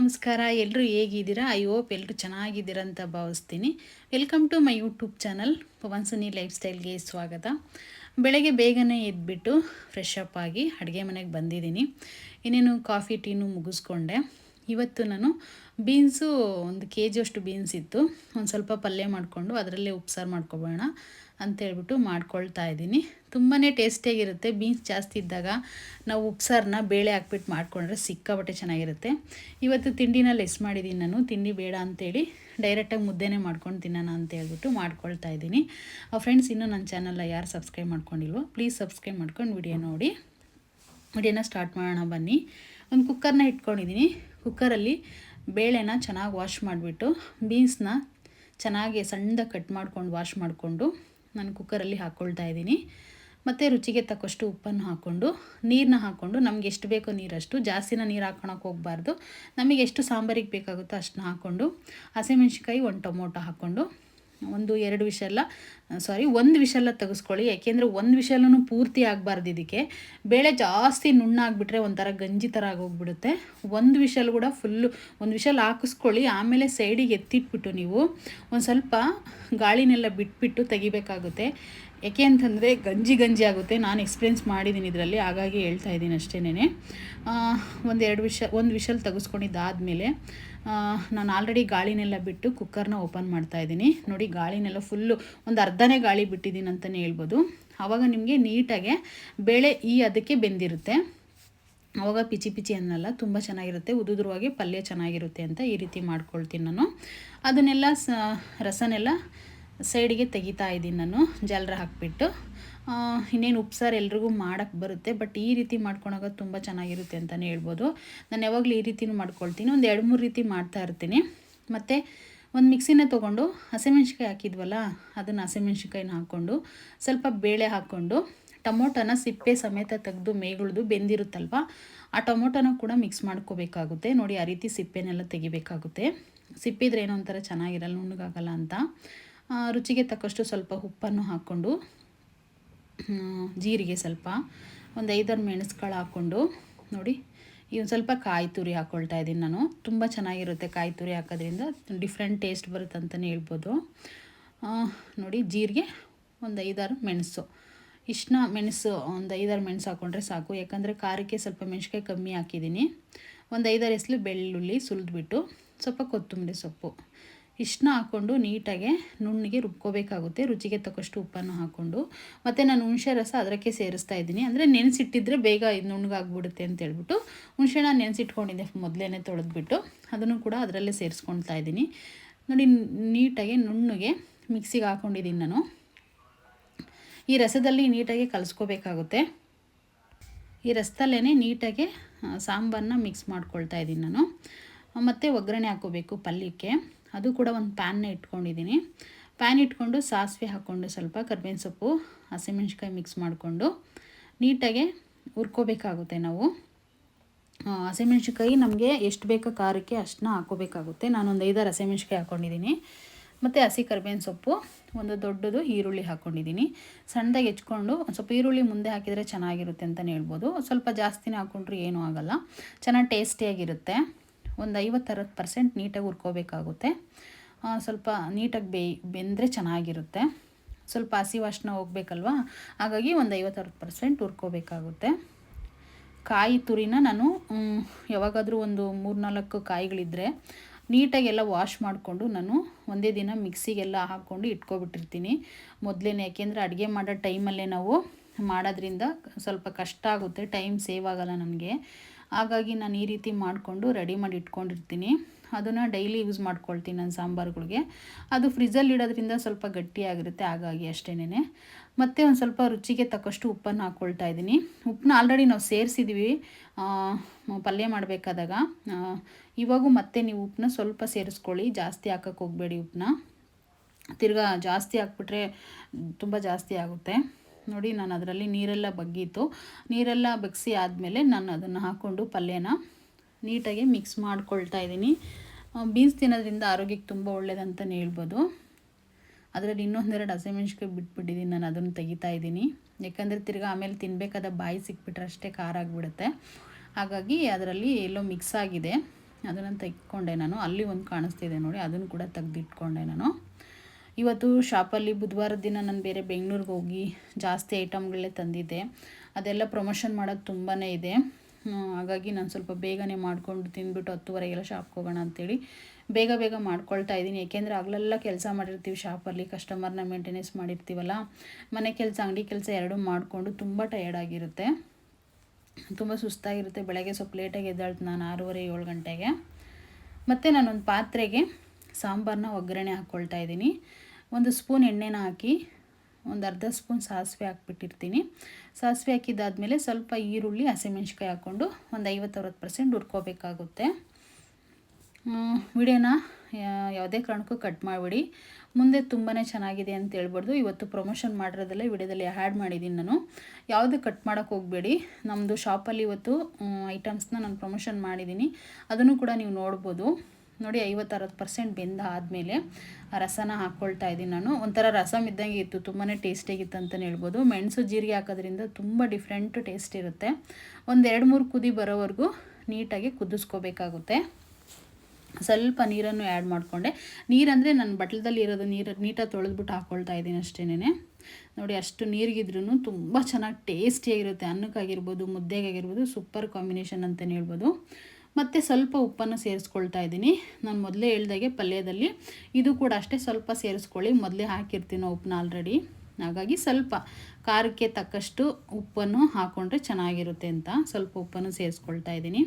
ನಮಸ್ಕಾರ ಎಲ್ಲರೂ ಹೇಗಿದ್ದೀರಾ? ಐ ಹೋಪ್ ಎಲ್ಲರೂ ಚೆನ್ನಾಗಿದ್ದೀರಾ ಅಂತ ಭಾವಿಸ್ತೀನಿ. Welcome to my YouTube channel, Pavan Suni life ಸ್ಟೈಲ್ಗೆ ಸ್ವಾಗತ. ಬೆಳಗ್ಗೆ ಬೇಗನೆ ಎದ್ಬಿಟ್ಟು ಫ್ರೆಶ್ ಅಪ್ ಆಗಿ ಅಡುಗೆ ಮನೆಗೆ ಬಂದಿದ್ದೀನಿ. ಇನ್ನೇನು ಕಾಫಿ ಟೀನು ಮುಗಿಸ್ಕೊಂಡೆ. ಇವತ್ತು ನಾನು ಬೀನ್ಸು ಒಂದು ಕೆ ಜಿಯಷ್ಟು ಬೀನ್ಸ್ ಇತ್ತು. ಒಂದು ಸ್ವಲ್ಪ ಪಲ್ಯ ಮಾಡಿಕೊಂಡು ಅದರಲ್ಲೇ ಉಪ್ಸಾರು ಮಾಡ್ಕೊಬೋಣ. ಅಂತೇಳ್ಬಿಟ್ಟು ಮಾಡ್ಕೊಳ್ತಾ ಇದ್ದೀನಿ. ತುಂಬಾ ಟೇಸ್ಟಿಯಾಗಿರುತ್ತೆ. ಬೀನ್ಸ್ ಜಾಸ್ತಿ ಇದ್ದಾಗ ನಾವು ಉಪ್ಸಾರನ್ನ ಬೇಳೆ ಹಾಕ್ಬಿಟ್ಟು ಮಾಡಿಕೊಂಡ್ರೆ ಸಿಕ್ಕಾಪಟ್ಟೆ ಚೆನ್ನಾಗಿರುತ್ತೆ. ಇವತ್ತು ತಿಂಡಿನ ಲೆಸ್ ಮಾಡಿದ್ದೀನಿ ನಾನು. ತಿಂಡಿ ಬೇಡ ಅಂತೇಳಿ ಡೈರೆಕ್ಟಾಗಿ ಮುದ್ದೆನೇ ಮಾಡ್ಕೊಂಡು ತಿನ್ನೋಣ ಅಂತ ಹೇಳ್ಬಿಟ್ಟು ಮಾಡ್ಕೊಳ್ತಾ ಇದ್ದೀನಿ. ಫ್ರೆಂಡ್ಸ್ ಇನ್ನೂ ನನ್ನ ಚಾನಲ್ನ ಯಾರು ಸಬ್ಸ್ಕ್ರೈಬ್ ಮಾಡ್ಕೊಂಡಿಲ್ವೋ ಪ್ಲೀಸ್ ಸಬ್ಸ್ಕ್ರೈಬ್ ಮಾಡ್ಕೊಂಡು ವಿಡಿಯೋ ನೋಡಿ. ವಿಡಿಯೋನ ಸ್ಟಾರ್ಟ್ ಮಾಡೋಣ ಬನ್ನಿ. ಒಂದು ಕುಕ್ಕರ್ನ ಇಟ್ಕೊಂಡಿದ್ದೀನಿ. ಕುಕ್ಕರಲ್ಲಿ ಬೇಳೆನ ಚೆನ್ನಾಗಿ ವಾಶ್ ಮಾಡಿಬಿಟ್ಟು, ಬೀನ್ಸ್ನ ಚೆನ್ನಾಗಿ ಸಣ್ಣದಾಗಿ ಕಟ್ ಮಾಡ್ಕೊಂಡು ವಾಶ್ ಮಾಡಿಕೊಂಡು ನಾನು ಕುಕ್ಕರಲ್ಲಿ ಹಾಕ್ಕೊಳ್ತಾ ಇದ್ದೀನಿ. ಮತ್ತು ರುಚಿಗೆ ತಕ್ಕಷ್ಟು ಉಪ್ಪನ್ನು ಹಾಕ್ಕೊಂಡು ನೀರನ್ನ ಹಾಕ್ಕೊಂಡು ನಮ್ಗೆ ಎಷ್ಟು ಬೇಕೋ ನೀರಷ್ಟು ಜಾಸ್ತಿನ ನೀರು ಹಾಕ್ಕೊಳಕ್ಕೆ ಹೋಗಬಾರ್ದು. ನಮಗೆ ಎಷ್ಟು ಸಾಂಬಾರಿಗೆ ಬೇಕಾಗುತ್ತೋ ಅಷ್ಟನ್ನ ಹಾಕ್ಕೊಂಡು ಹಸಿಮೆಣ್ಸಿಕಾಯಿ ಒಂದು ಟೊಮೊಟೊ ಹಾಕ್ಕೊಂಡು ಒಂದು, ಎರಡು ವಿಷಲ್ಲ ಸಾರಿ ಒಂದು ವಿಷಲ್ಲ ತೆಗೆಸ್ಕೊಳ್ಳಿ. ಯಾಕೆಂದರೆ ಒಂದು ವಿಷಲ್ಲೂ ಪೂರ್ತಿ ಆಗಬಾರ್ದು ಇದಕ್ಕೆ. ಬೇಳೆ ಜಾಸ್ತಿ ನುಣ್ಣಾಗ್ಬಿಟ್ರೆ ಒಂಥರ ಗಂಜಿ ಥರ ಆಗೋಗ್ಬಿಡುತ್ತೆ. ಒಂದು ವಿಷಲ್ ಕೂಡ ಫುಲ್ಲು ಒಂದು ವಿಷಲ್ ಹಾಕಿಸ್ಕೊಳ್ಳಿ, ಆಮೇಲೆ ಸೈಡಿಗೆ ಎತ್ತಿಟ್ಬಿಟ್ಟು ನೀವು ಒಂದು ಸ್ವಲ್ಪ ಗಾಳಿನೆಲ್ಲ ಬಿಟ್ಬಿಟ್ಟು ತೆಗಿಬೇಕಾಗುತ್ತೆ. ಯಾಕೆ ಅಂತಂದರೆ ಗಂಜಿ ಗಂಜಿ ಆಗುತ್ತೆ. ನಾನು ಎಕ್ಸ್ಪೀರಿಯೆನ್ಸ್ ಮಾಡಿದ್ದೀನಿ ಇದರಲ್ಲಿ, ಹಾಗಾಗಿ ಹೇಳ್ತಾ ಇದ್ದೀನಿ ಅಷ್ಟೇನೆ ಒಂದು ಎರಡು ವಿಷ, ಒಂದು ವಿಷಲ್ ತೆಗೆಸ್ಕೊಂಡಿದ್ದಾದಮೇಲೆ ನಾನು ಆಲ್ರೆಡಿ ಗಾಳಿನೆಲ್ಲ ಬಿಟ್ಟು ಕುಕ್ಕರ್ನ ಓಪನ್ ಮಾಡ್ತಾ ಇದ್ದೀನಿ. ನೋಡಿ, ಗಾಳಿನೆಲ್ಲ ಫುಲ್ಲು ಒಂದು ಅರ್ಧನೇ ಗಾಳಿ ಬಿಟ್ಟಿದ್ದೀನಿ ಅಂತಲೇ ಹೇಳ್ಬೋದು. ಆವಾಗ ನಿಮಗೆ ನೀಟಾಗೆ ಬೇಳೆ ಈ ಅದಕ್ಕೆ ಬೆಂದಿರುತ್ತೆ. ಆವಾಗ ಪಿಚಿ ಪಿಚಿ ಅನ್ನಲ್ಲ, ತುಂಬ ಚೆನ್ನಾಗಿರುತ್ತೆ. ಉದುದ್ರವಾಗಿ ಪಲ್ಯ ಚೆನ್ನಾಗಿರುತ್ತೆ ಅಂತ ಈ ರೀತಿ ಮಾಡ್ಕೊಳ್ತೀನಿ ನಾನು. ಅದನ್ನೆಲ್ಲ ಸ, ರಸನೆಲ್ಲ ಸೈಡಿಗೆ ತೆಗಿತಾ ಇದ್ದೀನಿ ನಾನು, ಜಲ್ರ ಹಾಕಿಬಿಟ್ಟು. ಇನ್ನೇನು ಉಪ್ಸಾರು ಎಲ್ರಿಗೂ ಮಾಡೋಕ್ಕೆ ಬರುತ್ತೆ, ಬಟ್ ಈ ರೀತಿ ಮಾಡ್ಕೊಳಾಗ ತುಂಬ ಚೆನ್ನಾಗಿರುತ್ತೆ ಅಂತಲೇ ಹೇಳ್ಬೋದು. ನಾನು ಯಾವಾಗಲೂ ಈ ರೀತಿನೂ ಮಾಡ್ಕೊಳ್ತೀನಿ, ಒಂದು ಎರಡು ಮೂರು ರೀತಿ ಮಾಡ್ತಾ ಇರ್ತೀನಿ. ಮತ್ತು ಒಂದು ಮಿಕ್ಸಿನ ತೊಗೊಂಡು ಹಸಿಮೆಣ್ಸಿಕಾಯಿ ಹಾಕಿದ್ವಲ್ಲ, ಅದನ್ನು ಹಸಿಮೆಣ್ಸಿಕಾಯಿನ ಹಾಕ್ಕೊಂಡು ಸ್ವಲ್ಪ ಬೇಳೆ ಹಾಕ್ಕೊಂಡು ಟೊಮೊಟೊನ ಸಿಪ್ಪೆ ಸಮೇತ ತೆಗೆದು ಮೇಗುಳ್ದು ಬೆಂದಿರುತ್ತಲ್ವ, ಆ ಟೊಮೊಟೊನ ಕೂಡ ಮಿಕ್ಸ್ ಮಾಡ್ಕೋಬೇಕಾಗುತ್ತೆ. ನೋಡಿ, ಆ ರೀತಿ ಸಿಪ್ಪೆನೆಲ್ಲ ತೆಗಿಬೇಕಾಗುತ್ತೆ. ಸಿಪ್ಪಿದ್ರೆ ಏನೋ ಒಂಥರ ಚೆನ್ನಾಗಿರಲ್ಲ, ನುಣ್ಣಗಾಗಲ್ಲ ಅಂತ. ರುಚಿಗೆ ತಕ್ಕಷ್ಟು ಸ್ವಲ್ಪ ಉಪ್ಪನ್ನು ಹಾಕ್ಕೊಂಡು ಜೀರಿಗೆ ಸ್ವಲ್ಪ ಒಂದು ಐದಾರು ಮೆಣಸುಗಳು ಹಾಕ್ಕೊಂಡು ನೋಡಿ ಒಂದು ಸ್ವಲ್ಪ ಕಾಯಿ ತುರಿ ಹಾಕ್ಕೊಳ್ತಾ ಇದ್ದೀನಿ ನಾನು. ತುಂಬ ಚೆನ್ನಾಗಿರುತ್ತೆ ಕಾಯಿ ತುರಿ ಹಾಕೋದ್ರಿಂದ. ಡಿಫ್ರೆಂಟ್ ಟೇಸ್ಟ್ ಬರುತ್ತೆ ಅಂತಲೇ ಹೇಳ್ಬೋದು. ನೋಡಿ ಜೀರಿಗೆ ಒಂದು ಐದಾರು ಮೆಣಸು. ಇಷ್ಟನ್ನ ಮೆಣಸು ಒಂದು ಐದಾರು ಮೆಣಸು ಹಾಕ್ಕೊಂಡ್ರೆ ಸಾಕು. ಯಾಕಂದರೆ ಖಾರಕ್ಕೆ ಸ್ವಲ್ಪ ಮೆಣಸಿಕಾಯಿ ಕಮ್ಮಿ ಹಾಕಿದ್ದೀನಿ. ಒಂದು ಐದಾರು ಎಸ್ಲು ಬೆಳ್ಳುಳ್ಳಿ ಸುಲಿದ್ಬಿಟ್ಟು ಸ್ವಲ್ಪ ಕೊತ್ತಂಬರಿ ಸೊಪ್ಪು. ಇಷ್ಟನ್ನ ಹಾಕ್ಕೊಂಡು ನೀಟಾಗೆ ನುಣ್ಣಿಗೆ ರುಬ್ಕೋಬೇಕಾಗುತ್ತೆ. ರುಚಿಗೆ ತಕ್ಕಷ್ಟು ಉಪ್ಪನ್ನು ಹಾಕ್ಕೊಂಡು ಮತ್ತು ನಾನು ಹುಣಸೆ ರಸ ಅದಕ್ಕೆ ಸೇರಿಸ್ತಾ ಇದ್ದೀನಿ. ಅಂದರೆ ನೆನೆಸಿಟ್ಟಿದ್ರೆ ಬೇಗ ಇದು ನುಣ್ಣಗಾಗ್ಬಿಡುತ್ತೆ ಅಂತ ಹೇಳ್ಬಿಟ್ಟು ಹುಣಸೆನ ನೆನೆಸಿಟ್ಕೊಂಡಿದ್ದೆ ಮೊದಲೇ ತೊಳೆದ್ಬಿಟ್ಟು. ಅದನ್ನು ಕೂಡ ಅದರಲ್ಲೇ ಸೇರಿಸ್ಕೊಳ್ತಾ ಇದ್ದೀನಿ. ನೋಡಿ, ನೀಟಾಗಿ ನುಣ್ಣಗೆ ಮಿಕ್ಸಿಗೆ ಹಾಕ್ಕೊಂಡಿದ್ದೀನಿ ನಾನು. ಈ ರಸದಲ್ಲಿ ನೀಟಾಗಿ ಕಲಿಸ್ಕೋಬೇಕಾಗುತ್ತೆ. ಈ ರಸದಲ್ಲೇ ನೀಟಾಗಿ ಸಾಂಬಾರನ್ನ ಮಿಕ್ಸ್ ಮಾಡ್ಕೊಳ್ತಾ ಇದ್ದೀನಿ ನಾನು. ಮತ್ತು ಒಗ್ಗರಣೆ ಹಾಕೋಬೇಕು ಪಲ್ಯಕ್ಕೆ. ಅದು ಕೂಡ ಒಂದು ಪ್ಯಾನ್ನ ಇಟ್ಕೊಂಡಿದ್ದೀನಿ ಪ್ಯಾನ್ ಇಟ್ಕೊಂಡು ಸಾಸಿವೆ ಹಾಕ್ಕೊಂಡು ಸ್ವಲ್ಪ ಕರ್ಬೇವಿನ ಸೊಪ್ಪು ಹಸಿಮೆಣ್ಸಿಕಾಯಿ ಮಿಕ್ಸ್ ಮಾಡಿಕೊಂಡು ನೀಟಾಗೆ ಹುರ್ಕೋಬೇಕಾಗುತ್ತೆ ನಾವು. ಹಸಿಮೆಣ್ಸಿಕಾಯಿ ನಮಗೆ ಎಷ್ಟು ಬೇಕೋ ಖಾರಕ್ಕೆ ಅಷ್ಟನ್ನ ಹಾಕೋಬೇಕಾಗುತ್ತೆ ನಾನೊಂದು ಐದಾರು ಹಸಿಮೆಣ್ಸಿಕಾಯಿ ಹಾಕ್ಕೊಂಡಿದ್ದೀನಿ ಮತ್ತು ಹಸಿ ಕರ್ಬೇವಿನ ಸೊಪ್ಪು, ಒಂದು ದೊಡ್ಡದು ಈರುಳ್ಳಿ ಹಾಕ್ಕೊಂಡಿದ್ದೀನಿ ಸಣ್ಣದಾಗಿ ಹೆಚ್ಕೊಂಡು ಸ್ವಲ್ಪ ಈರುಳ್ಳಿ ಮುಂದೆ ಹಾಕಿದರೆ ಚೆನ್ನಾಗಿರುತ್ತೆ ಅಂತಲೇ ಹೇಳ್ಬೋದು. ಸ್ವಲ್ಪ ಜಾಸ್ತಿನೇ ಹಾಕ್ಕೊಂಡ್ರೆ ಏನೂ ಆಗೋಲ್ಲ. ಚೆನ್ನಾಗಿ ಟೇಸ್ಟಿಯಾಗಿರುತ್ತೆ ಒಂದು ಐವತ್ತರವತ್ತು ಪರ್ಸೆಂಟ್ ನೀಟಾಗಿ ಹುರ್ಕೋಬೇಕಾಗುತ್ತೆ. ಸ್ವಲ್ಪ ನೀಟಾಗಿ ಬೇಯ್ ಬೆಂದರೆ ಚೆನ್ನಾಗಿರುತ್ತೆ. ಸ್ವಲ್ಪ ಹಸಿ ವಾಸನೆ ಹೋಗ್ಬೇಕಲ್ವ? ಹಾಗಾಗಿ ಒಂದು ಐವತ್ತರವತ್ತು ಪರ್ಸೆಂಟ್ ಹುರ್ಕೋಬೇಕಾಗುತ್ತೆ. ಕಾಯಿ ತುರಿನ ನಾನು ಯಾವಾಗಾದರೂ ಒಂದು ಮೂರ್ನಾಲ್ಕು ಕಾಯಿಗಳಿದ್ದರೆ ನೀಟಾಗೆಲ್ಲ ವಾಶ್ ಮಾಡಿಕೊಂಡು ನಾನು ಒಂದೇ ದಿನ ಮಿಕ್ಸಿಗೆಲ್ಲ ಹಾಕ್ಕೊಂಡು ಇಟ್ಕೊಬಿಟ್ಟಿರ್ತೀನಿ. ಮೊದಲೇ ಯಾಕೆಂದರೆ ಅಡುಗೆ ಮಾಡೋ ಟೈಮಲ್ಲೇ ನಾವು ಮಾಡೋದ್ರಿಂದ ಸ್ವಲ್ಪ ಕಷ್ಟ ಆಗುತ್ತೆ, ಟೈಮ್ ಸೇವ್ ಆಗೋಲ್ಲ ನನಗೆ. ಹಾಗಾಗಿ ನಾನು ಈ ರೀತಿ ಮಾಡಿಕೊಂಡು ರೆಡಿ ಮಾಡಿ ಇಟ್ಕೊಂಡಿರ್ತೀನಿ. ಅದನ್ನು ಡೈಲಿ ಯೂಸ್ ಮಾಡ್ಕೊಳ್ತೀನಿ ನಾನು ಸಾಂಬಾರುಗಳಿಗೆ. ಅದು ಫ್ರಿಜ್ಜಲ್ಲಿ ಇಡೋದ್ರಿಂದ ಸ್ವಲ್ಪ ಗಟ್ಟಿಯಾಗಿರುತ್ತೆ, ಹಾಗಾಗಿ ಅಷ್ಟೇನೆ ಮತ್ತು ಒಂದು ಸ್ವಲ್ಪ ರುಚಿಗೆ ತಕ್ಕಷ್ಟು ಉಪ್ಪನ್ನು ಹಾಕ್ಕೊಳ್ತಾ ಇದ್ದೀನಿ. ಉಪ್ಪನ್ನ ಆಲ್ರೆಡಿ ನಾವು ಸೇರಿಸಿದ್ವಿ. ಪಲ್ಯ ಮಾಡಬೇಕಾದಾಗ ಇವಾಗೂ ಮತ್ತೆ ನೀವು ಉಪ್ಪನ್ನ ಸ್ವಲ್ಪ ಸೇರಿಸ್ಕೊಳ್ಳಿ. ಜಾಸ್ತಿ ಹಾಕೋಕ್ಕೆ ಹೋಗಬೇಡಿ ಉಪ್ಪನ್ನ. ತಿರ್ಗಾ ಜಾಸ್ತಿ ಹಾಕ್ಬಿಟ್ರೆ ತುಂಬ ಜಾಸ್ತಿ ಆಗುತ್ತೆ. ನೋಡಿ ನಾನು ಅದರಲ್ಲಿ ನೀರೆಲ್ಲ ಬಗ್ಗಿತ್ತು. ನೀರೆಲ್ಲ ಬಗ್ಗಿಸಿ ಆದಮೇಲೆ ನಾನು ಅದನ್ನು ಹಾಕ್ಕೊಂಡು ಪಲ್ಯನ ನೀಟಾಗಿ ಮಿಕ್ಸ್ ಮಾಡ್ಕೊಳ್ತಾ ಇದ್ದೀನಿ. ಬೀನ್ಸ್ ತಿನ್ನೋದ್ರಿಂದ ಆರೋಗ್ಯಕ್ಕೆ ತುಂಬ ಒಳ್ಳೇದಂತಲೇ ಹೇಳ್ಬೋದು. ಅದರಲ್ಲಿ ಇನ್ನೊಂದೆರಡು ಹಸಿಮೆಣ್ಸಿಕಾಯಿ ಬಿಟ್ಬಿಟ್ಟಿದ್ದೀನಿ ನಾನು ಅದನ್ನು ತೆಗಿತಾ ಇದ್ದೀನಿ. ಯಾಕಂದರೆ ತಿರ್ಗಿ ಆಮೇಲೆ ತಿನ್ನಬೇಕಾದ ಬಾಯಿ ಸಿಕ್ಬಿಟ್ರೆ ಅಷ್ಟೇ ಖಾರ ಆಗಿಬಿಡುತ್ತೆ. ಹಾಗಾಗಿ ಅದರಲ್ಲಿ ಎಲ್ಲೋ ಮಿಕ್ಸ್ ಆಗಿದೆ. ಅದನ್ನು ತೆಗೆದುಕೊಂಡೆ ನಾನು. ಅಲ್ಲಿ ಒಂದು ಕಾಣಿಸ್ತಿದೆ ನೋಡಿ, ಅದನ್ನು ಕೂಡ ತೆಗೆದಿಟ್ಕೊಂಡೆ ನಾನು. ಇವತ್ತು ಶಾಪಲ್ಲಿ ಬುಧವಾರದ ದಿನ ನಾನು ಬೇರೆ ಬೆಂಗಳೂರಿಗೆ ಹೋಗಿ ಜಾಸ್ತಿ ಐಟಮ್ಗಳೇ ತಂದಿದ್ದೆ. ಅದೆಲ್ಲ ಪ್ರಮೋಷನ್ ಮಾಡೋದು ತುಂಬಾ ಇದೆ. ಹಾಗಾಗಿ ನಾನು ಸ್ವಲ್ಪ ಬೇಗನೆ ಮಾಡಿಕೊಂಡು ತಿಂದ್ಬಿಟ್ಟು ಹತ್ತುವರೆಗೆಲ್ಲ ಶಾಪ್ಗೆ ಹೋಗೋಣ ಅಂತೇಳಿ ಬೇಗ ಬೇಗ ಮಾಡ್ಕೊಳ್ತಾ ಇದ್ದೀನಿ. ಏಕೆಂದರೆ ಆಗಲೆಲ್ಲ ಕೆಲಸ ಮಾಡಿರ್ತೀವಿ ಶಾಪಲ್ಲಿ ಕಸ್ಟಮರ್ನ ಮೇಂಟೆನೆನ್ಸ್ ಮಾಡಿರ್ತೀವಲ್ಲ, ಮನೆ ಕೆಲಸ, ಅಂಗಡಿ ಕೆಲಸ ಎರಡೂ ಮಾಡಿಕೊಂಡು ತುಂಬ ಟಯರ್ಡ್ ಆಗಿರುತ್ತೆ. ತುಂಬ ಸುಸ್ತಾಗಿರುತ್ತೆ. ಬೆಳಗ್ಗೆ ಸ್ವಲ್ಪ ಲೇಟಾಗಿ ಎದ್ದಾಳ್ತು ನಾನು ಆರೂವರೆ, ಏಳು ಗಂಟೆಗೆ. ಮತ್ತು ನಾನೊಂದು ಪಾತ್ರೆಗೆ ಸಾಂಬಾರನ್ನ ಒಗ್ಗರಣೆ ಹಾಕ್ಕೊಳ್ತಾ ಇದ್ದೀನಿ. ಒಂದು ಸ್ಪೂನ್ ಎಣ್ಣೆನ ಹಾಕಿ ಒಂದು ಅರ್ಧ ಸ್ಪೂನ್ ಸಾಸಿವೆ ಹಾಕ್ಬಿಟ್ಟಿರ್ತೀನಿ. ಸಾಸಿವೆ ಹಾಕಿದ್ದಾದಮೇಲೆ ಸ್ವಲ್ಪ ಈರುಳ್ಳಿ ಹಸಿಮೆಣ್ಸಿಕಾಯಿ ಹಾಕ್ಕೊಂಡು ಒಂದು ಐವತ್ತರವತ್ತು ಪರ್ಸೆಂಟ್ ಹುರ್ಕೋಬೇಕಾಗುತ್ತೆ. ವಿಡಿಯೋನ ಯಾವುದೇ ಕಾರಣಕ್ಕೂ ಕಟ್ ಮಾಡಿಬಿಡಿ. ಮುಂದೆ ತುಂಬಾ ಚೆನ್ನಾಗಿದೆ ಅಂತ ಹೇಳ್ಬಾರ್ದು. ಇವತ್ತು ಪ್ರಮೋಷನ್ ಮಾಡಿರೋದಲ್ಲೇ ವಿಡಿಯೋದಲ್ಲಿ ಆ್ಯಡ್ ಮಾಡಿದ್ದೀನಿ ನಾನು. ಯಾವುದು ಕಟ್ ಮಾಡೋಕ್ಕೆ ಹೋಗಬೇಡಿ. ನಮ್ಮದು ಶಾಪಲ್ಲಿ ಇವತ್ತು ಐಟಮ್ಸ್ನ ನಾನು ಪ್ರಮೋಷನ್ ಮಾಡಿದ್ದೀನಿ. ಅದನ್ನು ಕೂಡ ನೀವು ನೋಡ್ಬೋದು. ನೋಡಿ ಐವತ್ತರವತ್ತು ಪರ್ಸೆಂಟ್ ಬೆಂದ ಆದಮೇಲೆ ರಸನ ಹಾಕ್ಕೊಳ್ತಾ ಇದ್ದೀನಿ ನಾನು. ಒಂಥರ ರಸಮ್ ಇದ್ದಂಗೆ ಇತ್ತು ತುಂಬಾ ಟೇಸ್ಟಿಯಾಗಿತ್ತು ಅಂತಲೇ ಹೇಳ್ಬೋದು. ಮೆಣಸು ಜೀರಿಗೆ ಹಾಕೋದ್ರಿಂದ ತುಂಬ ಡಿಫ್ರೆಂಟ್ ಟೇಸ್ಟ್ ಇರುತ್ತೆ. ಒಂದು ಎರಡು ಮೂರು ಕುದಿ ಬರೋವರೆಗೂ ನೀಟಾಗಿ ಕುದಿಸ್ಕೋಬೇಕಾಗುತ್ತೆ. ಸ್ವಲ್ಪ ನೀರನ್ನು ಆ್ಯಡ್ ಮಾಡಿಕೊಂಡೆ. ನೀರಂದರೆ ನನ್ನ ಬಟ್ಲದಲ್ಲಿ ಇರೋದು ನೀರು ನೀಟಾಗಿ ತೊಳೆದ್ಬಿಟ್ಟು ಹಾಕ್ಕೊಳ್ತಾ ಇದ್ದೀನಿ ಅಷ್ಟೇನೆ ನೋಡಿ ಅಷ್ಟು ನೀರಿಗಿದ್ರೂ ತುಂಬ ಚೆನ್ನಾಗಿ ಟೇಸ್ಟಿಯಾಗಿರುತ್ತೆ ಅನ್ನಕ್ಕಾಗಿರ್ಬೋದು, ಮುದ್ದೆಗಾಗಿರ್ಬೋದು ಸೂಪರ್ ಕಾಂಬಿನೇಷನ್ ಅಂತಲೇ ಹೇಳ್ಬೋದು. ಮತ್ತು ಸ್ವಲ್ಪ ಉಪ್ಪನ್ನು ಸೇರಿಸ್ಕೊಳ್ತಾ ಇದ್ದೀನಿ. ನಾನು ಮೊದಲೇ ಹೇಳ್ದಾಗೆ ಪಲ್ಯದಲ್ಲಿ ಇದು ಕೂಡ ಅಷ್ಟೇ ಸ್ವಲ್ಪ ಸೇರಿಸ್ಕೊಳ್ಳಿ. ಮೊದಲೇ ಹಾಕಿರ್ತೀನಿ ಉಪ್ಪನ್ನ ಆಲ್ರೆಡಿ ಹಾಗಾಗಿ ಸ್ವಲ್ಪ ಖಾರಕ್ಕೆ ತಕ್ಕಷ್ಟು ಉಪ್ಪನ್ನು ಹಾಕ್ಕೊಂಡ್ರೆ ಚೆನ್ನಾಗಿರುತ್ತೆ ಅಂತ ಸ್ವಲ್ಪ ಉಪ್ಪನ್ನು ಸೇರಿಸ್ಕೊಳ್ತಾ ಇದ್ದೀನಿ.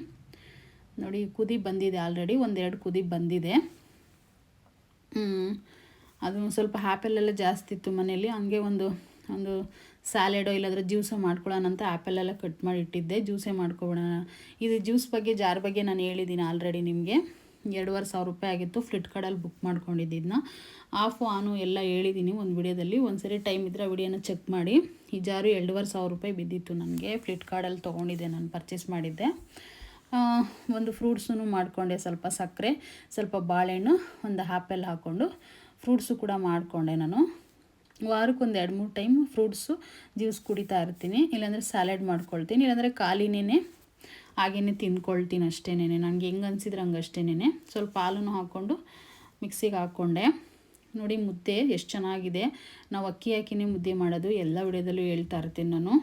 ನೋಡಿ ಕುದಿ ಬಂದಿದೆ ಆಲ್ರೆಡಿ ಒಂದೆರಡು ಕುದಿ ಬಂದಿದೆ. ಅದು ಸ್ವಲ್ಪ ಆ್ಯಪಲ್ಲೆಲ್ಲ ಜಾಸ್ತಿ ಇತ್ತು ಮನೆಯಲ್ಲಿ. ಹಂಗೆ ಒಂದು ಒಂದು ಸ್ಯಾಲೆಡೋ ಇಲ್ಲಾಂದರೆ ಜ್ಯೂಸೋ ಮಾಡ್ಕೊಳ್ಳೋಣ ಅಂತ ಆ್ಯಪಲ್ಲೆಲ್ಲ ಕಟ್ ಮಾಡಿ ಇಟ್ಟಿದ್ದೆ. ಜ್ಯೂಸೇ ಮಾಡ್ಕೊಬಿಡೋಣ ಇದು ಜ್ಯೂಸ್ ಬಗ್ಗೆ, ಜಾರ್ ಬಗ್ಗೆ ನಾನು ಹೇಳಿದ್ದೀನಿ ಆಲ್ರೆಡಿ ನಿಮಗೆ. ಎರಡುವರೆ ಸಾವಿರ ರೂಪಾಯಿ ಆಗಿತ್ತು. ಫ್ಲಿಪ್ಕಾರ್ಟಲ್ಲಿ ಬುಕ್ ಮಾಡ್ಕೊಂಡಿದ್ದನ್ನ ಆಫು, ಆನು ಎಲ್ಲ ಹೇಳಿದ್ದೀನಿ ಒಂದು ವಿಡಿಯೋದಲ್ಲಿ. ಒಂದು ಸರಿ ಟೈಮ್ ಇದ್ದರೆ ವಿಡಿಯೋನ ಚೆಕ್ ಮಾಡಿ. ಈ ಜಾರು ಎರಡುವರೆ ಸಾವಿರ ರೂಪಾಯಿ ಬಿದ್ದಿತ್ತು ನನಗೆ. ಫ್ಲಿಪ್ಕಾರ್ಟಲ್ಲಿ ತೊಗೊಂಡಿದ್ದೆ ನಾನು, ಪರ್ಚೇಸ್ ಮಾಡಿದ್ದೆ. ಒಂದು ಫ್ರೂಟ್ಸೂ ಮಾಡಿಕೊಂಡೆ ಸ್ವಲ್ಪ ಸಕ್ಕರೆ, ಸ್ವಲ್ಪ ಬಾಳೆಹಣ್ಣು, ಒಂದು ಆ್ಯಪಲ್ ಹಾಕ್ಕೊಂಡು. ಫ್ರೂಟ್ಸು ಕೂಡ ಮಾಡಿಕೊಂಡೆ ನಾನು. ವಾರಕ್ಕೊಂದು ಎರಡು ಮೂರು ಟೈಮ್ ಫ್ರೂಟ್ಸು ಜ್ಯೂಸ್ ಕುಡಿತಾ ಇರ್ತೀನಿ. ಇಲ್ಲಾಂದರೆ ಸ್ಯಾಲೆಡ್ ಮಾಡ್ಕೊಳ್ತೀನಿ. ಇಲ್ಲಾಂದರೆ ಖಾಲಿನೇ ಹಾಗೇ ತಿಂದ್ಕೊಳ್ತೀನಿ ಅಷ್ಟೇನೆ ನನಗೆ ಹೆಂಗೆ ಅನಿಸಿದ್ರೆ ಹಂಗೆ ಅಷ್ಟೇನೆ ಸ್ವಲ್ಪ ಹಾಲನ್ನು ಹಾಕ್ಕೊಂಡು ಮಿಕ್ಸಿಗೆ ಹಾಕ್ಕೊಂಡೆ. ನೋಡಿ ಮುದ್ದೆ ಎಷ್ಟು ಚೆನ್ನಾಗಿದೆ. ನಾವು ಅಕ್ಕಿ ಹಾಕಿನೇ ಮುದ್ದೆ ಮಾಡೋದು. ಎಲ್ಲ ವಿಡಿಯೋದಲ್ಲೂ ಹೇಳ್ತಾ ಇರ್ತೀನಿ ನಾನು.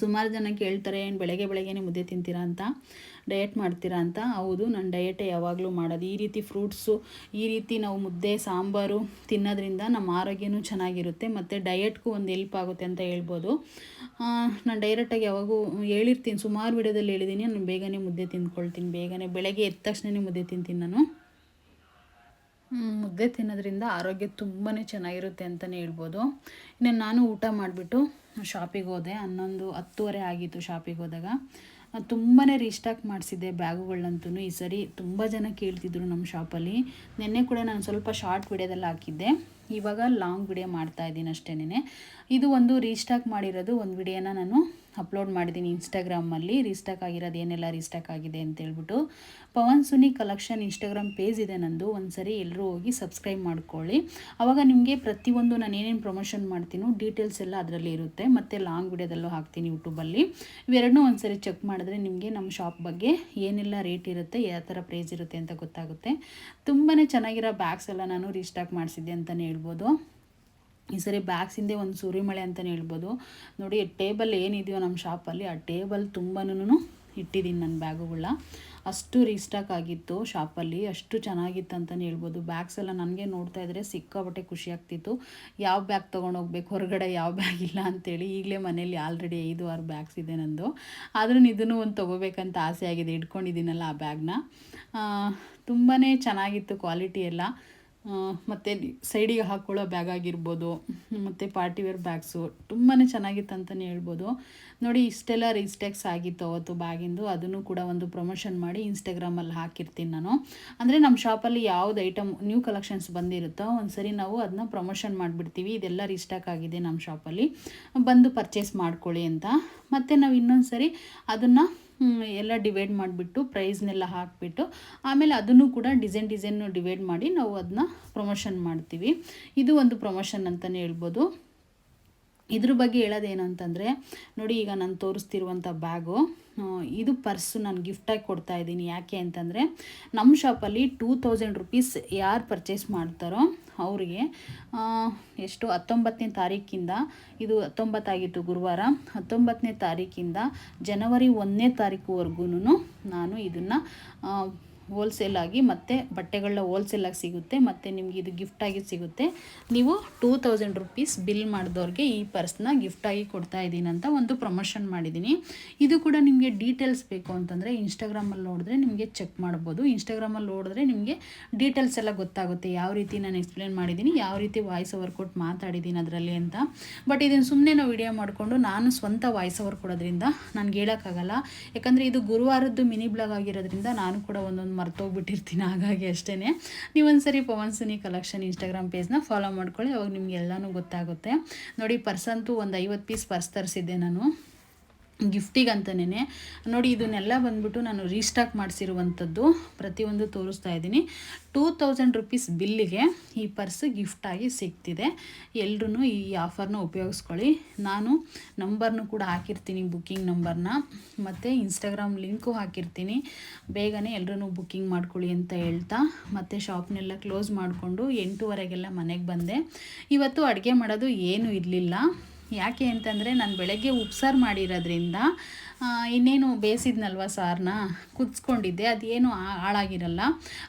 ಸುಮಾರು ಜನ ಕೇಳ್ತಾರೆ, ಏನು ಬೆಳಗ್ಗೆ ಬೆಳಗ್ಗೆನೇ ಮುದ್ದೆ ತಿಂತೀರಾ ಅಂತ ಡಯಟ್ ಮಾಡ್ತೀರಾ ಅಂತ. ಹೌದು, ನಾನು ಡಯಟೇ ಯಾವಾಗಲೂ ಮಾಡೋದು. ಈ ರೀತಿ ಫ್ರೂಟ್ಸು ಈ ರೀತಿ ನಾವು ಮುದ್ದೆ, ಸಾಂಬಾರು ತಿನ್ನೋದ್ರಿಂದ ನಮ್ಮ ಆರೋಗ್ಯನೂ ಚೆನ್ನಾಗಿರುತ್ತೆ, ಮತ್ತು ಡಯಟ್ಗೂ ಒಂದು ಹೆಲ್ಪ್ ಆಗುತ್ತೆ ಅಂತ ಹೇಳ್ಬೋದು. ನಾನು ಡೈರೆಕ್ಟಾಗಿ ಯಾವಾಗೂ ಹೇಳಿರ್ತೀನಿ, ಸುಮಾರು ವಿಡಿಯೋದಲ್ಲಿ ಹೇಳಿದ್ದೀನಿ ನಾನು ಬೇಗನೆ ಮುದ್ದೆ ತಿಂದ್ಕೊಳ್ತೀನಿ, ಬೇಗನೆ ಬೆಳಗ್ಗೆ ಎದ್ದ ತಕ್ಷಣವೇ ಮುದ್ದೆ ತಿಂತೀನಿ ನಾನು. ಮುದ್ದೆ ತಿನ್ನೋದ್ರಿಂದ ಆರೋಗ್ಯ ತುಂಬಾ ಚೆನ್ನಾಗಿರುತ್ತೆ ಅಂತಲೇ ಹೇಳ್ಬೋದು. ಇನ್ನು ನಾನು ಊಟ ಮಾಡಿಬಿಟ್ಟು ಶಾಪಿಗೆ ಹೋದೆ. ಹನ್ನೊಂದು ಹತ್ತುವರೆ ಆಗಿತ್ತು ಶಾಪಿಗೆ ಹೋದಾಗ. ತುಂಬಾ ರೀಸ್ಟಾಕ್ ಮಾಡಿಸಿದ್ದೆ ಬ್ಯಾಗುಗಳಂತೂ ಈ ಸರಿ ತುಂಬ ಜನ ಕೇಳ್ತಿದ್ರು ನಮ್ಮ ಶಾಪಲ್ಲಿ. ನಿನ್ನೆ ಕೂಡ ನಾನು ಸ್ವಲ್ಪ ಶಾರ್ಟ್ ವಿಡಿಯೋದಲ್ಲಿ ಹಾಕಿದ್ದೆ. ಇವಾಗ ಲಾಂಗ್ ವಿಡಿಯೋ ಮಾಡ್ತಾ ಇದ್ದೀನಿ ಅಷ್ಟೇನೆ ಇದು ಒಂದು ರೀಸ್ಟಾಕ್ ಮಾಡಿರೋದು ಒಂದು ವಿಡಿಯೋನ ನಾನು ಅಪ್ಲೋಡ್ ಮಾಡಿದ್ದೀನಿ ಇನ್ಸ್ಟಾಗ್ರಾಮಲ್ಲಿ, ರೀಸ್ಟಾಕ್ ಆಗಿರೋದು ಏನೆಲ್ಲ ರೀಸ್ಟಾಕ್ ಆಗಿದೆ ಅಂತ ಹೇಳ್ಬಿಟ್ಟು. Pavan Suni collection Instagram page ಇದೆ ನಂದು ಒಂದು ಸರಿ ಎಲ್ಲರೂ ಹೋಗಿ ಸಬ್ಸ್ಕ್ರೈಬ್ ಮಾಡ್ಕೊಳ್ಳಿ. ಆವಾಗ ನಿಮಗೆ ಪ್ರತಿಯೊಂದು ನಾನು ಏನೇನು ಪ್ರಮೋಷನ್ ಮಾಡ್ತೀನೋ, ಡೀಟೇಲ್ಸ್ ಎಲ್ಲ ಅದರಲ್ಲಿ ಇರುತ್ತೆ. ಮತ್ತು ಲಾಂಗ್ ವಿಡಿಯೋದಲ್ಲೂ ಹಾಕ್ತೀನಿ ಯೂಟ್ಯೂಬಲ್ಲಿ. ಇವೆರಡನ್ನೂ ಒಂದ್ಸರಿ ಚೆಕ್ ಮಾಡಿದ್ರೆ ನಿಮಗೆ ನಮ್ಮ ಶಾಪ್ ಬಗ್ಗೆ ಏನೆಲ್ಲ ರೇಟ್ ಇರುತ್ತೆ, ಯಾವ ಥರ ಪ್ರೈಸ್ ಇರುತ್ತೆ ಅಂತ ಗೊತ್ತಾಗುತ್ತೆ. ತುಂಬಾ ಚೆನ್ನಾಗಿರೋ ಬ್ಯಾಗ್ಸ್ ಎಲ್ಲ ನಾನು ರೀಸ್ಟಾಕ್ ಮಾಡಿಸಿದ್ದೆ ಅಂತಲೇ ಹೇಳ್ಬೋದು. ಈ ಸರಿ ಬ್ಯಾಗ್ಸಿಂದೆ ಒಂದು ಸುರಿಮಳೆ ಅಂತಲೇ ಹೇಳ್ಬೋದು. ನೋಡಿ ಟೇಬಲ್ ಏನಿದೆಯೋ ನಮ್ಮ ಶಾಪಲ್ಲಿ ಆ ಟೇಬಲ್ ತುಂಬಾನು ಇಟ್ಟಿದ್ದೀನಿ ನನ್ನ ಬ್ಯಾಗುಗಳ ಅಷ್ಟು ರೀಸ್ಟಾಕ್ ಆಗಿತ್ತು ಶಾಪಲ್ಲಿ ಅಷ್ಟು ಚೆನ್ನಾಗಿತ್ತು ಅಂತಲೇ ಹೇಳ್ಬೋದು. ಬ್ಯಾಗ್ಸ್ ಎಲ್ಲ ನನಗೆ ನೋಡ್ತಾ ಇದ್ದರೆ ಸಿಕ್ಕಾಬಟ್ಟೆ ಖುಷಿ ಆಗ್ತಿತ್ತು. ಯಾವ ಬ್ಯಾಗ್ ತೊಗೊಂಡೋಗ್ಬೇಕು ಹೊರಗಡೆ ಯಾವ ಬ್ಯಾಗ್ ಇಲ್ಲ ಅಂತೇಳಿ ಈಗಲೇ ಮನೇಲಿ ಆಲ್ರೆಡಿ ಐದು, ಆರು ಬ್ಯಾಗ್ಸ್ ಇದೆ ನಂದು. ಆದ್ರೂ ಇದನ್ನು ಒಂದು ತೊಗೋಬೇಕಂತ ಆಸೆ ಆಗಿದೆ, ಇಟ್ಕೊಂಡಿದ್ದೀನಲ್ಲ ಆ ಬ್ಯಾಗ್ನ ತುಂಬಾ ಚೆನ್ನಾಗಿತ್ತು ಕ್ವಾಲಿಟಿ ಎಲ್ಲ. ಮತ್ತು ಸೈಡಿಗೆ ಹಾಕ್ಕೊಳ್ಳೋ ಬ್ಯಾಗ್ ಆಗಿರ್ಬೋದು, ಮತ್ತು ಪಾರ್ಟಿವೇರ್ ಬ್ಯಾಗ್ಸು ತುಂಬಾ ಚೆನ್ನಾಗಿತ್ತು ಅಂತಲೇ ಹೇಳ್ಬೋದು. ನೋಡಿ, ಇಷ್ಟೆಲ್ಲ ರಿಸ್ಟೆಕ್ಸ್ ಆಗಿತ್ತು ಅವತ್ತು ಬ್ಯಾಗಿಂದು ಅದನ್ನು ಕೂಡ ಒಂದು ಪ್ರಮೋಷನ್ ಮಾಡಿ ಇನ್ಸ್ಟಾಗ್ರಾಮಲ್ಲಿ ಹಾಕಿರ್ತೀನಿ ನಾನು. ಅಂದರೆ ನಮ್ಮ ಶಾಪಲ್ಲಿ ಯಾವ್ದು ಐಟಮ್ ನ್ಯೂ ಕಲೆಕ್ಷನ್ಸ್ ಬಂದಿರುತ್ತೋ ಒಂದು ಸರಿ ನಾವು ಅದನ್ನ ಪ್ರಮೋಷನ್ ಮಾಡಿಬಿಡ್ತೀವಿ. ಇದೆಲ್ಲ ರಿಸ್ಟಾಕ್ ಆಗಿದೆ ನಮ್ಮ ಶಾಪಲ್ಲಿ ಬಂದು ಪರ್ಚೇಸ್ ಮಾಡ್ಕೊಳ್ಳಿ ಅಂತ. ಮತ್ತು ನಾವು ಇನ್ನೊಂದು ಸರಿ ಅದನ್ನು ಎಲ್ಲ ಡಿವೈಡ್ ಮಾಡಿಬಿಟ್ಟು ಪ್ರೈಸ್ನೆಲ್ಲ ಹಾಕಿಬಿಟ್ಟು ಆಮೇಲೆ ಅದನ್ನು ಕೂಡ ಡಿಸೈನ್ ಡಿಸೈನು ಡಿವೈಡ್ ಮಾಡಿ ನಾವು ಅದನ್ನ ಪ್ರಮೋಷನ್ ಮಾಡ್ತೀವಿ. ಇದು ಒಂದು ಪ್ರಮೋಷನ್ ಅಂತಲೇ ಹೇಳ್ಬೋದು. ಇದ್ರ ಬಗ್ಗೆ ಹೇಳೋದೇನು ಅಂತಂದರೆ, ನೋಡಿ ಈಗ ನಾನು ತೋರಿಸ್ತಿರುವಂಥ ಬ್ಯಾಗು ಇದು ಪರ್ಸು ನಾನು ಗಿಫ್ಟಾಗಿ ಕೊಡ್ತಾ ಇದ್ದೀನಿ. ಯಾಕೆ ಅಂತಂದರೆ ನಮ್ಮ ಶಾಪಲ್ಲಿ ಟೂ ತೌಸಂಡ್ ರುಪೀಸ್ ಯಾರು ಪರ್ಚೇಸ್ ಮಾಡ್ತಾರೋ ಅವರಿಗೆ ಎಷ್ಟು ಹತ್ತೊಂಬತ್ತನೇ ತಾರೀಕಿಂದ, ಇದು ಹತ್ತೊಂಬತ್ತಾಗಿತ್ತು ಗುರುವಾರ, ಹತ್ತೊಂಬತ್ತನೇ ತಾರೀಕಿಂದ ಜನವರಿ ಒಂದನೇ ತಾರೀಕುವರೆಗೂ ನಾನು ಇದನ್ನು ಹೋಲ್ಸೇಲಾಗಿ ಮತ್ತು ಬಟ್ಟೆಗಳನ್ನ ಹೋಲ್ಸೇಲಾಗಿ ಸಿಗುತ್ತೆ, ಮತ್ತು ನಿಮಗೆ ಇದು ಗಿಫ್ಟಾಗಿ ಸಿಗುತ್ತೆ. ನೀವು ಟೂ ತೌಸಂಡ್ ರುಪೀಸ್ ಬಿಲ್ ಮಾಡಿದವ್ರಿಗೆ ಈ ಪರ್ಸ್ನ ಗಿಫ್ಟಾಗಿ ಕೊಡ್ತಾ ಇದ್ದೀನಿ ಅಂತ ಒಂದು ಪ್ರಮೋಷನ್ ಮಾಡಿದ್ದೀನಿ. ಇದು ಕೂಡ ನಿಮಗೆ ಡೀಟೇಲ್ಸ್ ಬೇಕು ಅಂತಂದರೆ ಇನ್ಸ್ಟಾಗ್ರಾಮಲ್ಲಿ ನೋಡಿದ್ರೆ ನಿಮಗೆ ಚೆಕ್ ಮಾಡ್ಬೋದು. ಇನ್ಸ್ಟಾಗ್ರಾಮಲ್ಲಿ ನೋಡಿದ್ರೆ ನಿಮಗೆ ಡೀಟೇಲ್ಸ್ ಎಲ್ಲ ಗೊತ್ತಾಗುತ್ತೆ, ಯಾವ ರೀತಿ ನಾನು ಎಕ್ಸ್ಪ್ಲೇನ್ ಮಾಡಿದ್ದೀನಿ, ಯಾವ ರೀತಿ ವಾಯ್ಸ್ ಓವರ್ ಕೊಟ್ಟು ಮಾತಾಡಿದ್ದೀನಿ ಅದರಲ್ಲಿ ಅಂತ. ಬಟ್ ಇದನ್ನು ಸುಮ್ಮನೆ ನಾವು ವಿಡಿಯೋ ಮಾಡಿಕೊಂಡು ನಾನು ಸ್ವಂತ ವಾಯ್ಸ್ ಓವರ್ ಕೊಡೋದ್ರಿಂದ ನನಗೆ ಹೇಳೋಕ್ಕಾಗಲ್ಲ. ಯಾಕಂದರೆ ಇದು ಗುರುವಾರದ್ದು ಮಿನಿ ಬ್ಲಾಗ್ ಆಗಿರೋದ್ರಿಂದ ನಾನು ಕೂಡ ಒಂದೊಂದು ಮರ್ತೋಗ್ಬಿಟ್ಟಿರ್ತೀನಿ, ಹಾಗಾಗಿ ಅಷ್ಟೇ ನೀವೊಂದ್ಸರಿ ಪವನ್ ಸುನಿ ಕಲೆಕ್ಷನ್ ಇನ್ಸ್ಟಾಗ್ರಾಮ್ ಪೇಜ್ನ ಫಾಲೋ ಮಾಡ್ಕೊಳ್ಳಿ, ಅವಾಗ ನಿಮ್ಗೆ ಎಲ್ಲನೂ ಗೊತ್ತಾಗುತ್ತೆ. ನೋಡಿ ಪರ್ಸಂತೂ ಒಂದು ಐವತ್ತು ಪೀಸ್ ಪರ್ಸ್ ತರಿಸಿದ್ದೆ ನಾನು. ಗಿಫ್ಟಿಗೆ ಅಂತಲೇ ನೋಡಿ, ಇದನ್ನೆಲ್ಲ ಬಂದ್ಬಿಟ್ಟು ನಾನು ರೀಸ್ಟಾಕ್ ಮಾಡಿಸಿರುವಂಥದ್ದು ಪ್ರತಿಯೊಂದು ತೋರಿಸ್ತಾ ಇದ್ದೀನಿ. ಟೂ ತೌಸಂಡ್ ರುಪೀಸ್ ಬಿಲ್ಲಿಗೆ ಈ ಪರ್ಸ್ ಗಿಫ್ಟಾಗಿ ಸಿಗ್ತಿದೆ. ಎಲ್ಲರೂ ಈ ಆಫರ್ನ ಉಪಯೋಗಿಸ್ಕೊಳ್ಳಿ. ನಾನು ನಂಬರ್ನು ಕೂಡ ಹಾಕಿರ್ತೀನಿ ಬುಕ್ಕಿಂಗ್ ನಂಬರ್ನ. ಮತ್ತು ಇನ್ಸ್ಟಾಗ್ರಾಮ್ ಲಿಂಕು ಹಾಕಿರ್ತೀನಿ. ಬೇಗನೆ ಎಲ್ಲರೂ ಬುಕ್ಕಿಂಗ್ ಮಾಡ್ಕೊಳ್ಳಿ ಅಂತ ಹೇಳ್ತಾ, ಮತ್ತು ಶಾಪ್ನೆಲ್ಲ ಕ್ಲೋಸ್ ಮಾಡಿಕೊಂಡು ಎಂಟೂವರೆಗೆಲ್ಲ ಮನೆಗೆ ಬಂದೆ. ಇವತ್ತು ಅಡುಗೆ ಮಾಡೋದು ಏನೂ ಇರಲಿಲ್ಲ. ಯಾಕೆ ಅಂತಂದರೆ ನಾನು ಬೆಳಗ್ಗೆ ಉಪ್ಸಾರು ಮಾಡಿರೋದ್ರಿಂದ ಇನ್ನೇನು ಬೇಯಿಸಿದ್ನಲ್ವ ಸಾರನ್ನ ಕುದಿಸ್ಕೊಂಡಿದ್ದೆ, ಅದೇನು ಹಾಳಾಗಿರಲ್ಲ.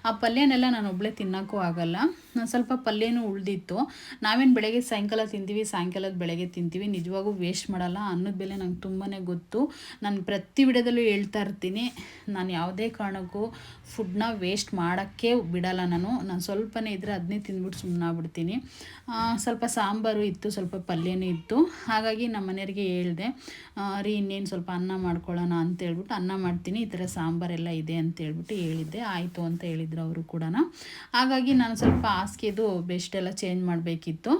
ಆ ಪಲ್ಯನೆಲ್ಲ ನಾನು ಒಬ್ಬಳೇ ತಿನ್ನೋಕ್ಕೂ ಆಗಲ್ಲ. ನಾನು ಸ್ವಲ್ಪ ಪಲ್ಯನೂ ಉಳಿದಿತ್ತು. ನಾವೇನು ಬೆಳಗ್ಗೆ ಸಾಯಂಕಾಲ ತಿಂತೀವಿ, ಸಾಯಂಕಾಲದ ಬೆಳಗ್ಗೆ ತಿಂತೀವಿ. ನಿಜವಾಗೂ ವೇಸ್ಟ್ ಮಾಡಲ್ಲ. ಅನ್ನದ ಬೆಲೆ ನಂಗೆ ತುಂಬಾ ಗೊತ್ತು. ನಾನು ಪ್ರತಿ ವಿಡದಲ್ಲೂ ಹೇಳ್ತಾ ಇರ್ತೀನಿ, ನಾನು ಯಾವುದೇ ಕಾರಣಕ್ಕೂ ಫುಡ್ನ ವೇಸ್ಟ್ ಮಾಡೋಕ್ಕೆ ಬಿಡಲ್ಲ ನಾನು. ನಾನು ಸ್ವಲ್ಪನೇ ಇದ್ದರೆ ಅದನ್ನೇ ತಿಂದ್ಬಿಟ್ಟು ಸುಮ್ಮನಾಗ್ಬಿಡ್ತೀನಿ ಸ್ವಲ್ಪ ಸಾಂಬಾರು ಇತ್ತು, ಸ್ವಲ್ಪ ಪಲ್ಯನೂ ಇತ್ತು. ಹಾಗಾಗಿ ನಮ್ಮ ಮನೆಯವ್ರಿಗೆ ಹೇಳಿದೆ ರೀ ಇನ್ನೇನು ಸ್ವಲ್ಪ ಅನ್ನ ಮಾಡ್ಕೊಳ್ಳೋಣ ಅಂತ ಹೇಳ್ಬಿಟ್ಟು ಅನ್ನ ಮಾಡ್ತೀನಿ. ಈ ಥರ ಸಾಂಬಾರೆಲ್ಲ ಇದೆ ಅಂತ ಹೇಳ್ಬಿಟ್ಟು ಹೇಳಿದ್ದೆ. ಆಯಿತು ಅಂತ ಹೇಳಿದ್ರು ಅವರು ಕೂಡ ಹಾಗಾಗಿ ನಾನು ಸ್ವಲ್ಪ ಹಾಸಿಗೆದು ಬೆಸ್ಟೆಲ್ಲ ಚೇಂಜ್ ಮಾಡಬೇಕಿತ್ತು.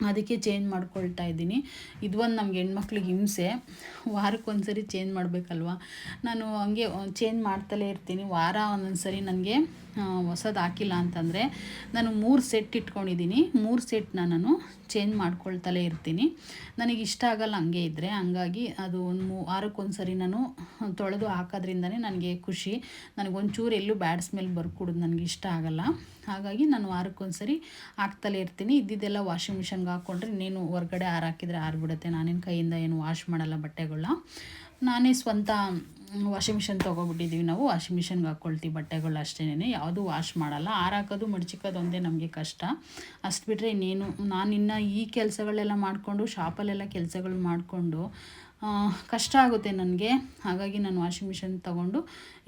ಅದಕ್ಕೆ ಚೇಂಜ್ ಮಾಡ್ಕೊಳ್ತಾ ಇದ್ದೀನಿ. ಇದು ಒಂದು ನಮ್ಗೆ ಹೆಣ್ಮಕ್ಳಿಗೆ ಹಿಂಸೆ. ವಾರಕ್ಕೊಂದ್ಸರಿ ಚೇಂಜ್ ಮಾಡಬೇಕಲ್ವಾ? ನಾನು ಹಂಗೆ ಚೇಂಜ್ ಮಾಡ್ತಲೇ ಇರ್ತೀನಿ. ವಾರ ಒಂದೊಂದು ಸರಿ ನನಗೆ ಹೊಸದು ಹಾಕಿಲ್ಲ ಅಂತಂದರೆ ನಾನು ಮೂರು ಸೆಟ್ ಇಟ್ಕೊಂಡಿದ್ದೀನಿ. ಮೂರು ಸೆಟ್ನ ನಾನು ಚೇಂಜ್ ಮಾಡ್ಕೊಳ್ತಲೇ ಇರ್ತೀನಿ. ನನಗೆ ಇಷ್ಟ ಆಗಲ್ಲ ಹಂಗೆ ಇದ್ದರೆ ಹಂಗಾಗಿ ಅದು ಒಂದು ಮೂ ವಾರಕ್ಕೊಂದ್ಸರಿ ನಾನು ತೊಳೆದು ಹಾಕೋದ್ರಿಂದನೇ ನನಗೆ ಖುಷಿ. ನನಗೊಂಚೂರು ಎಲ್ಲೂ ಬ್ಯಾಡ್ ಸ್ಮೆಲ್ ಬರ್ಕೊಡೋದು ನನಗೆ ಇಷ್ಟ ಆಗಲ್ಲ. ಹಾಗಾಗಿ ನಾನು ವಾರಕ್ಕೊಂದ್ಸರಿ ಹಾಕ್ತಲೇ ಇರ್ತೀನಿ. ಇದ್ದಿದ್ದೆಲ್ಲ ವಾಷಿಂಗ್ ಮಿಷನ್ಗೆ ಹಾಕ್ಕೊಂಡ್ರೆ ನೀನು ಹೊರ್ಗಡೆ ಆರಾಕಿದ್ರೆ ಆರ್ಬಿಡುತ್ತೆ ನಾನಿನ ಕೈಯಿಂದ ಏನು ವಾಶ್ ಮಾಡಲ್ಲ ಬಟ್ಟೆಗಳನ್ನ ನಾನೇ ಸ್ವಂತ ವಾಷಿಂಗ್ ಮಿಷನ್ ತೊಗೊಬಿಟ್ಟಿದ್ದೀವಿ ನಾವು. ವಾಷಿಂಗ್ ಮಿಷನ್ಗೆ ಹಾಕ್ಕೊಳ್ತೀವಿ ಬಟ್ಟೆಗಳು ಅಷ್ಟೇನೆ ಯಾವುದೂ ವಾಶ್ ಮಾಡಲ್ಲ. ಆರಾಕೋದು ಮಡ್ಚಿಕೋದು ಒಂದೇ ನಮಗೆ ಕಷ್ಟ. ಅಷ್ಟು ಬಿಟ್ಟರೆ ಇನ್ನೇನು ನಾನು ಇನ್ನು ಈ ಕೆಲಸಗಳೆಲ್ಲ ಮಾಡಿಕೊಂಡು ಶಾಪಲ್ಲೆಲ್ಲ ಕೆಲಸಗಳು ಮಾಡಿಕೊಂಡು ಕಷ್ಟ ಆಗುತ್ತೆ ನನಗೆ. ಹಾಗಾಗಿ ನಾನು ವಾಷಿಂಗ್ ಮಿಷನ್ ತೊಗೊಂಡು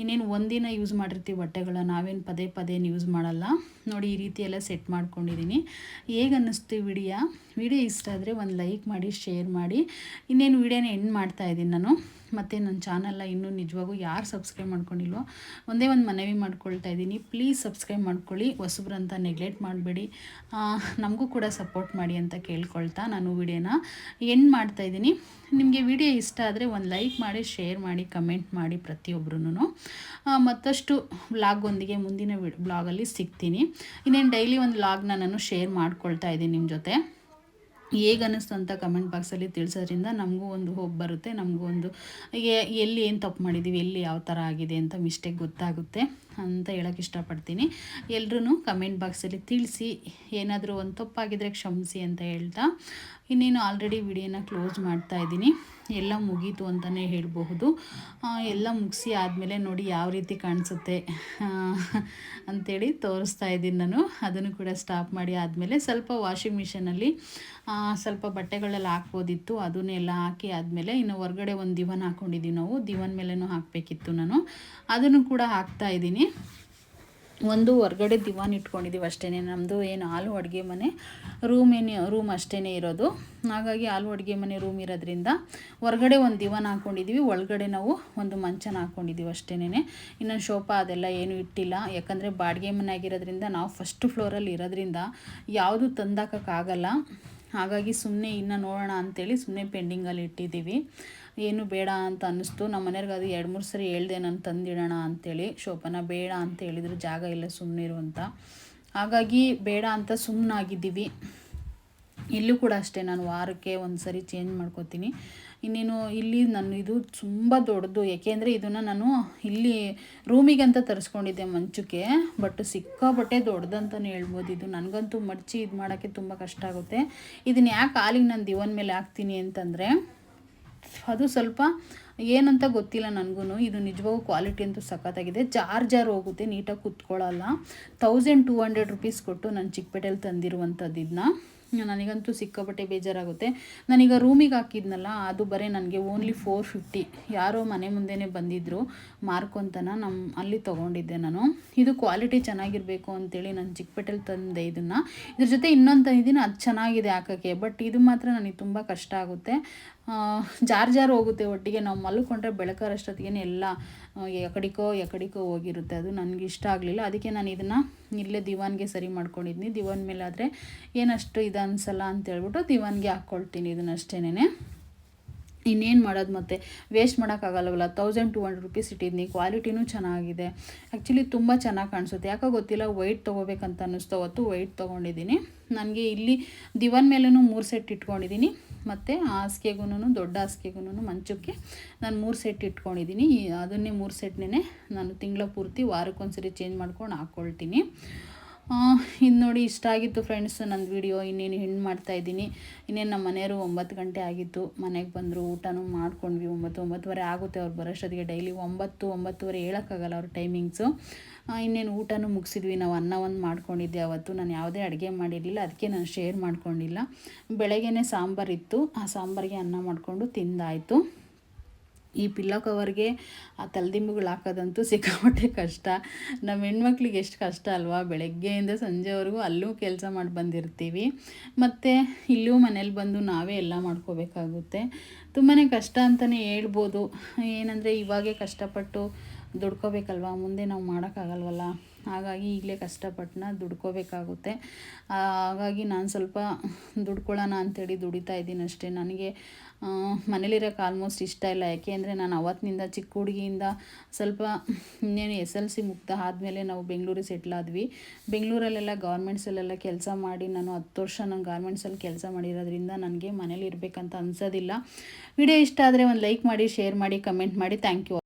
ಇನ್ನೇನು ಒಂದಿನ ಯೂಸ್ ಮಾಡಿರ್ತೀವಿ ಬಟ್ಟೆಗಳ ನಾವೇನು ಪದೇ ಪದೇ ಯೂಸ್ ಮಾಡಲ್ಲ. ನೋಡಿ ಈ ರೀತಿ ಎಲ್ಲ ಸೆಟ್ ಮಾಡ್ಕೊಂಡಿದ್ದೀನಿ. ಹೇಗೆ ಅನ್ನಿಸ್ತೀವಿ ವಿಡಿಯೋ? ವಿಡಿಯೋ ಇಷ್ಟ ಆದರೆ ಒಂದು ಲೈಕ್ ಮಾಡಿ ಶೇರ್ ಮಾಡಿ. ಇನ್ನೇನು ವಿಡಿಯೋನ ಎಂಡ್ ಮಾಡ್ತಾ ಇದ್ದೀನಿ ನಾನು. ಮತ್ತು ನನ್ನ ಚಾನಲ್ನ ಇನ್ನೂ ನಿಜವಾಗೂ ಯಾರು ಸಬ್ಸ್ಕ್ರೈಬ್ ಮಾಡ್ಕೊಂಡಿಲ್ವೋ, ಒಂದೇ ಒಂದು ಮನವಿ ಮಾಡ್ಕೊಳ್ತಾ ಇದ್ದೀನಿ. ಪ್ಲೀಸ್ ಸಬ್ಸ್ಕ್ರೈಬ್ ಮಾಡ್ಕೊಳ್ಳಿ ಹೊಸಬ್ರಂತ ನೆಗ್ಲೆಕ್ಟ್ ಮಾಡಬೇಡಿ. ನಮಗೂ ಕೂಡ ಸಪೋರ್ಟ್ ಮಾಡಿ ಅಂತ ಕೇಳ್ಕೊಳ್ತಾ ನಾನು ವಿಡಿಯೋನ ಎಂಡ್ ಮಾಡ್ತಾ ಇದ್ದೀನಿ. ನಿಮಗೆ ವಿಡಿಯೋ ಇಷ್ಟ ಆದರೆ ಒಂದು ಲೈಕ್ ಮಾಡಿ, ಶೇರ್ ಮಾಡಿ, ಕಮೆಂಟ್ ಮಾಡಿ ಪ್ರತಿಯೊಬ್ಬರೂ ಮತ್ತಷ್ಟು ವ್ಲಾಗೊಂದಿಗೆ ಮುಂದಿನ ವಿ ಬ್ಲಾಗಲ್ಲಿ ಸಿಗ್ತೀನಿ. ಇನ್ನೇನು ಡೈಲಿ ಒಂದು ವ್ಲಾಗ್ನ ನಾನು ಶೇರ್ ಮಾಡ್ಕೊಳ್ತಾ ಇದ್ದೀನಿ ನಿಮ್ಮ ಜೊತೆ. ಹೇಗೆ ಅನ್ನಿಸ್ತು ಅಂತ ಕಮೆಂಟ್ ಬಾಕ್ಸಲ್ಲಿ ತಿಳಿಸೋದ್ರಿಂದ ನಮಗೂ ಒಂದು ಹೋಪ್ ಬರುತ್ತೆ, ನಮಗೂ ಒಂದು ಎಲ್ಲಿ ಏನು ತಪ್ಪು ಮಾಡಿದ್ದೀವಿ ಎಲ್ಲಿ ಯಾವ ಥರ ಆಗಿದೆ ಅಂತ ಮಿಸ್ಟೇಕ್ ಗೊತ್ತಾಗುತ್ತೆ ಅಂತ ಹೇಳೋಕ್ಕೆ ಇಷ್ಟಪಡ್ತೀನಿ. ಎಲ್ಲರೂ ಕಮೆಂಟ್ ಬಾಕ್ಸಲ್ಲಿ ತಿಳಿಸಿ, ಏನಾದರೂ ಒಂದು ತಪ್ಪಾಗಿದ್ರೆ ಕ್ಷಮಿಸಿ ಅಂತ ಹೇಳ್ತಾ. ಇನ್ನೇನು ಆಲ್ರೆಡಿ ವಿಡಿಯೋನ ಕ್ಲೋಸ್ ಮಾಡ್ತಾ ಇದ್ದೀನಿ. ಎಲ್ಲ ಮುಗೀತು ಅಂತಲೇ ಹೇಳಬಹುದು. ಎಲ್ಲ ಮುಗಿಸಿ ಆದಮೇಲೆ ನೋಡಿ ಯಾವ ರೀತಿ ಕಾಣಿಸುತ್ತೆ ಅಂಥೇಳಿ ತೋರಿಸ್ತಾ ಇದ್ದೀನಿ ನಾನು. ಅದನ್ನು ಕೂಡ ಸ್ಟಾಪ್ ಮಾಡಿ ಆದಮೇಲೆ ಸ್ವಲ್ಪ ವಾಷಿಂಗ್ ಮಿಷನಲ್ಲಿ ಸ್ವಲ್ಪ ಬಟ್ಟೆಗಳೆಲ್ಲ ಹಾಕ್ಬೋದಿತ್ತು. ಅದನ್ನೆಲ್ಲ ಹಾಕಿ ಆದಮೇಲೆ ಇನ್ನು ಹೊರಗಡೆ ಒಂದು ದಿವನ್ ಹಾಕ್ಕೊಂಡಿದ್ದೀವಿ ನಾವು. ದಿವನ್ ಮೇಲೇನೂ ಹಾಕಬೇಕಿತ್ತು ನಾನು. ಅದನ್ನು ಕೂಡ ಹಾಕ್ತಾ ಇದ್ದೀನಿ. ಒಂದು ಹೊರ್ಗಡೆ ದಿವಾನ್ ಇಟ್ಕೊಂಡಿದ್ದೀವಿ ಅಷ್ಟೇ ನಮ್ಮದು ಏನು ಹಾಲು ಅಡುಗೆ ಮನೆ ರೂಮ್ ಏನು ರೂಮ್ ಅಷ್ಟೇ ಇರೋದು. ಹಾಗಾಗಿ ಹಾಲು ಅಡುಗೆ ಮನೆ ರೂಮ್ ಇರೋದ್ರಿಂದ ಹೊರಗಡೆ ಒಂದು ದಿವಾನ್ ಹಾಕ್ಕೊಂಡಿದ್ದೀವಿ ಒಳಗಡೆ ನಾವು ಒಂದು ಮಂಚನ ಹಾಕ್ಕೊಂಡಿದ್ದೀವಿ ಅಷ್ಟೇ ಇನ್ನೊಂದು ಶೋಫಾ ಅದೆಲ್ಲ ಏನು ಇಟ್ಟಿಲ್ಲ. ಯಾಕಂದರೆ ಬಾಡಿಗೆ ಮನೆ ಆಗಿರೋದ್ರಿಂದ ನಾವು ಫಸ್ಟ್ ಫ್ಲೋರಲ್ಲಿ ಇರೋದ್ರಿಂದ ಯಾವುದು ತಂದಾಕೋಕ್ಕಾಗಲ್ಲ. ಹಾಗಾಗಿ ಸುಮ್ಮನೆ ಇನ್ನು ನೋಡೋಣ ಅಂತೇಳಿ ಸುಮ್ಮನೆ ಪೆಂಡಿಂಗಲ್ಲಿ ಇಟ್ಟಿದ್ದೀವಿ. ಏನು ಬೇಡ ಅಂತ ಅನ್ನಿಸ್ತು. ನಮ್ಮ ಮನೆಯವ್ರಿಗೆ ಅದು ಎರಡು, ಮೂರು ಸರಿ ಹೇಳ್ದೆ ನಾನು ತಂದಿಡೋಣ ಅಂತೇಳಿ. ಶೋಭನ, ಬೇಡ ಅಂತ ಹೇಳಿದ್ರು. ಜಾಗ ಇಲ್ಲ ಸುಮ್ಮನೆ ಅಂತ. ಹಾಗಾಗಿ ಬೇಡ ಅಂತ ಸುಮ್ಮನಾಗಿದ್ದೀವಿ ಇಲ್ಲೂ ಕೂಡ ಅಷ್ಟೇ ನಾನು ವಾರಕ್ಕೆ ಒಂದು ಸರಿ ಚೇಂಜ್ ಮಾಡ್ಕೋತೀನಿ. ಇನ್ನೇನು ಇಲ್ಲಿ ನಾನು ಇದು ತುಂಬ ದೊಡ್ಡದು ಯಾಕೆಂದರೆ ಇದನ್ನು ನಾನು ಇಲ್ಲಿ ರೂಮಿಗೆ ಅಂತ ತರಿಸ್ಕೊಂಡಿದ್ದೆ ಮಂಚಕ್ಕೆ ಬಟ್ ಸಿಕ್ಕಾಪಟ್ಟೆ ದೊಡ್ಡದಂತಲೇ ಹೇಳ್ಬೋದು. ಇದು ನನಗಂತೂ ಮಡಚಿ ಇದು ಮಾಡೋಕ್ಕೆ ತುಂಬ ಕಷ್ಟ ಆಗುತ್ತೆ. ಇದನ್ನು ಯಾಕೆ ಹಾಲಿಗೆ ನಾನು ದಿವನ್ ಮೇಲೆ ಹಾಕ್ತೀನಿ ಅಂತಂದರೆ, ಅದು ಸ್ವಲ್ಪ ಏನಂತ ಗೊತ್ತಿಲ್ಲ ನನಗೂ ಇದು ನಿಜವಾಗೂ ಕ್ವಾಲಿಟಿ ಅಂತೂ ಸಖತ್ತಾಗಿದೆ. ಜಾರ್ ಜಾರ್ ಹೋಗುತ್ತೆ, ನೀಟಾಗಿ ಕುತ್ಕೊಳ್ಳಲ್ಲ ತೌಸಂಡ್ ಟೂ ಹಂಡ್ರೆಡ್ ರುಪೀಸ್ ಕೊಟ್ಟು ನಾನು ಚಿಕ್ಕಪೇಟೆಯಲ್ಲಿ ತಂದಿರುವಂಥದ್ದು ಇದನ್ನ ನನಗಂತೂ ಸಿಕ್ಕಾಪಟ್ಟೆ ಬೇಜಾರಾಗುತ್ತೆ. ನಾನೀಗ ರೂಮಿಗೆ ಹಾಕಿದ್ನಲ್ಲ, ಅದು ಬರೀ ನನಗೆ ಓನ್ಲಿ ಫೋರ್ ಫಿಫ್ಟಿ ಯಾರೋ ಮನೆ ಮುಂದೆನೇ ಬಂದಿದ್ದರು ಮಾರ್ಕೊಂತನ ನಮ್ಮ ಅಲ್ಲಿ ತೊಗೊಂಡಿದ್ದೆ ನಾನು. ಇದು ಕ್ವಾಲಿಟಿ ಚೆನ್ನಾಗಿರಬೇಕು ಅಂತೇಳಿ ನಾನು ಚಿಕ್ಕಪೇಟೆಲಿ ತಂದೆ ಇದನ್ನು. ಇದ್ರ ಜೊತೆ ಇನ್ನೊಂದು ತಂದಿದ್ದೀನಿ ಅದು ಚೆನ್ನಾಗಿದೆ ಹಾಕೋಕ್ಕೆ ಬಟ್ ಇದು ಮಾತ್ರ ನನಗೆ ತುಂಬ ಕಷ್ಟ ಆಗುತ್ತೆ. ಜಾರ್ ಜಾರ್ ಹೋಗುತ್ತೆ ಒಟ್ಟಿಗೆ. ನಾವು ಮಲ್ಕೊಂಡ್ರೆ ಬೆಳಕಾರಷ್ಟೊತ್ತಿಗೆ ಎಲ್ಲ ಎಕಡಿಕೋ ಎಕಡಿಕೋ ಹೋಗಿರುತ್ತೆ. ಅದು ನನಗೆ ಇಷ್ಟ ಆಗಲಿಲ್ಲ. ಅದಕ್ಕೆ ನಾನು ಇದನ್ನು ಇಲ್ಲೇ ದಿವಾನ್ಗೆ ಸರಿ ಮಾಡ್ಕೊಂಡಿದ್ದೀನಿ ದಿವಾನ್ ಮೇಲೆ ಆದರೆ ಏನಷ್ಟು ಇದು ಅನಿಸಲ್ಲ ಅಂತೇಳ್ಬಿಟ್ಟು ದಿವಾನ್ಗೆ ಹಾಕ್ಕೊಳ್ತೀನಿ ಇದನ್ನಷ್ಟೇನೆ ಇನ್ನೇನು ಮಾಡೋದು ಮತ್ತೆ? ವೇಸ್ಟ್ ಮಾಡೋಕ್ಕಾಗಲ್ಲವಲ್ಲ ತೌಸಂಡ್ ಟು ಹಂಡ್ರೆಡ್ ರುಪೀಸ್ ಇಟ್ಟಿದ್ದೀನಿ ಕ್ವಾಲಿಟಿನೂ ಚೆನ್ನಾಗಿದೆ. ಆ್ಯಕ್ಚುಲಿ ತುಂಬ ಚೆನ್ನಾಗಿ ಕಾಣಿಸುತ್ತೆ. ಯಾಕೋ ಗೊತ್ತಿಲ್ಲ ವೈಟ್ ತೊಗೋಬೇಕಂತ ಅನ್ನಿಸ್ತು. ಹೊತ್ತು ವೈಟ್ ತೊಗೊಂಡಿದ್ದೀನಿ. ನನಗೆ ಇಲ್ಲಿ ದಿವಾನ್ ಮೇಲೂ ಮೂರು ಸೆಟ್ ಇಟ್ಕೊಂಡಿದ್ದೀನಿ. ಮತ್ತು ಹಾಸಿಗೆಗೂ ದೊಡ್ಡ ಹಾಸಿಗೆಗೂ ಮಂಚಕ್ಕೆ ನಾನು ಮೂರು ಸೆಟ್ ಇಟ್ಕೊಂಡಿದ್ದೀನಿ ಅದನ್ನೇ ಮೂರು ಸೆಟ್ನೇ ನಾನು ತಿಂಗಳ ಪೂರ್ತಿ ವಾರಕ್ಕೊಂದ್ಸರಿ ಚೇಂಜ್ ಮಾಡ್ಕೊಂಡು ಹಾಕ್ಕೊಳ್ತೀನಿ ಇನ್ನು ನೋಡಿ ಇಷ್ಟ ಆಗಿತ್ತು ಫ್ರೆಂಡ್ಸ್ ನನ್ನ ವೀಡಿಯೋ ಇನ್ನೇನು ಹೆಣ್ಣು ಮಾಡ್ತಾಯಿದ್ದೀನಿ ಇನ್ನೇನು ನಮ್ಮ ಮನೆಯವರು ಒಂಬತ್ತು ಗಂಟೆ ಆಗಿತ್ತು. ಮನೆಗೆ ಬಂದರು, ಊಟನೂ ಮಾಡ್ಕೊಂಡ್ವಿ. ಒಂಬತ್ತು, ಒಂಬತ್ತುವರೆ ಆಗುತ್ತೆ ಅವ್ರು ಬರೋಷ್ಟೊತ್ತಿಗೆ. ಡೈಲಿ ಒಂಬತ್ತು, ಒಂಬತ್ತುವರೆ ಹೇಳೋಕ್ಕಾಗಲ್ಲ ಅವ್ರ ಟೈಮಿಂಗ್ಸು ಇನ್ನೇನು ಊಟನೂ ಮುಗಿಸಿದ್ವಿ. ನಾವು ಅನ್ನ ಒಂದು ಮಾಡ್ಕೊಂಡಿದ್ದೆ ಅವತ್ತು. ನಾನು ಯಾವುದೇ ಅಡುಗೆ ಮಾಡಿರಲಿಲ್ಲ. ಅದಕ್ಕೆ ನಾನು ಶೇರ್ ಮಾಡ್ಕೊಂಡಿಲ್ಲ. ಬೆಳಗ್ಗೆನೇ ಸಾಂಬಾರಿತ್ತು ಆ ಸಾಂಬಾರಿಗೆ ಅನ್ನ ಮಾಡಿಕೊಂಡು ತಿಂದಾಯಿತು. ಈ ಪಿಲ್ಲೋ ಕವರ್ಗೆ ಆ ತಲೆದಿಂಬುಗಳು ಹಾಕೋದಂತೂ ಸಿಕ್ಕಾಪಟ್ಟೆ ಕಷ್ಟ. ನಮ್ಮ ಹೆಣ್ಮಕ್ಳಿಗೆ ಎಷ್ಟು ಕಷ್ಟ ಅಲ್ವಾ? ಬೆಳಗ್ಗೆಯಿಂದ ಸಂಜೆವರೆಗೂ ಅಲ್ಲೂ ಕೆಲಸ ಮಾಡಿ ಬಂದಿರ್ತೀವಿ. ಮತ್ತು ಇಲ್ಲೂ ಮನೇಲಿ ಬಂದು ನಾವೇ ಎಲ್ಲ ಮಾಡ್ಕೋಬೇಕಾಗುತ್ತೆ. ತುಂಬಾ ಕಷ್ಟ ಅಂತಲೇ ಹೇಳ್ಬೋದು. ಏನಂದರೆ ಇವಾಗೇ ಕಷ್ಟಪಟ್ಟು ದುಡ್ಕೋಬೇಕಲ್ವ? ಮುಂದೆ ನಾವು ಮಾಡೋಕ್ಕಾಗಲ್ವಲ್ಲ? ಹಾಗಾಗಿ ಈಗಲೇ ಕಷ್ಟಪಟ್ಟನ ದುಡ್ಕೋಬೇಕಾಗುತ್ತೆ. ಹಾಗಾಗಿ ನಾನು ಸ್ವಲ್ಪ ದುಡ್ಕೊಳ್ಳೋಣ ಅಂಥೇಳಿ ದುಡಿತಾ ಇದ್ದೀನಿ ಅಷ್ಟೇ. ನನಗೆ ಮನೇಲಿರೋಕೆ ಆಲ್ಮೋಸ್ಟ್ ಇಷ್ಟ ಇಲ್ಲ. ಯಾಕೆ ಅಂದರೆ ನಾನು ಅವತ್ತಿನಿಂದ ಚಿಕ್ಕ ಹುಡುಗಿಯಿಂದ ಸ್ವಲ್ಪ, ಇನ್ನೇನು ಎಸ್ ಎಲ್ ಸಿ ಮುಕ್ತ ಆದಮೇಲೆ ನಾವು ಬೆಂಗಳೂರಿಗೆ ಸೆಟ್ಲ್ ಆದ್ವಿ. ಬೆಂಗಳೂರಲ್ಲೆಲ್ಲ ಗೌರ್ಮೆಂಟ್ಸಲ್ಲೆಲ್ಲ ಕೆಲಸ ಮಾಡಿ ನಾನು ಹತ್ತು ವರ್ಷ ನಾನು ಗಾರ್ಮೆಂಟ್ಸಲ್ಲಿ ಕೆಲಸ ಮಾಡಿರೋದ್ರಿಂದ ನನಗೆ ಮನೇಲಿ ಇರಬೇಕಂತ ಅನ್ಸೋದಿಲ್ಲ. ವಿಡಿಯೋ ಇಷ್ಟ ಆದರೆ ಒಂದು ಲೈಕ್ ಮಾಡಿ ಶೇರ್ ಮಾಡಿ ಕಮೆಂಟ್ ಮಾಡಿ. Thank you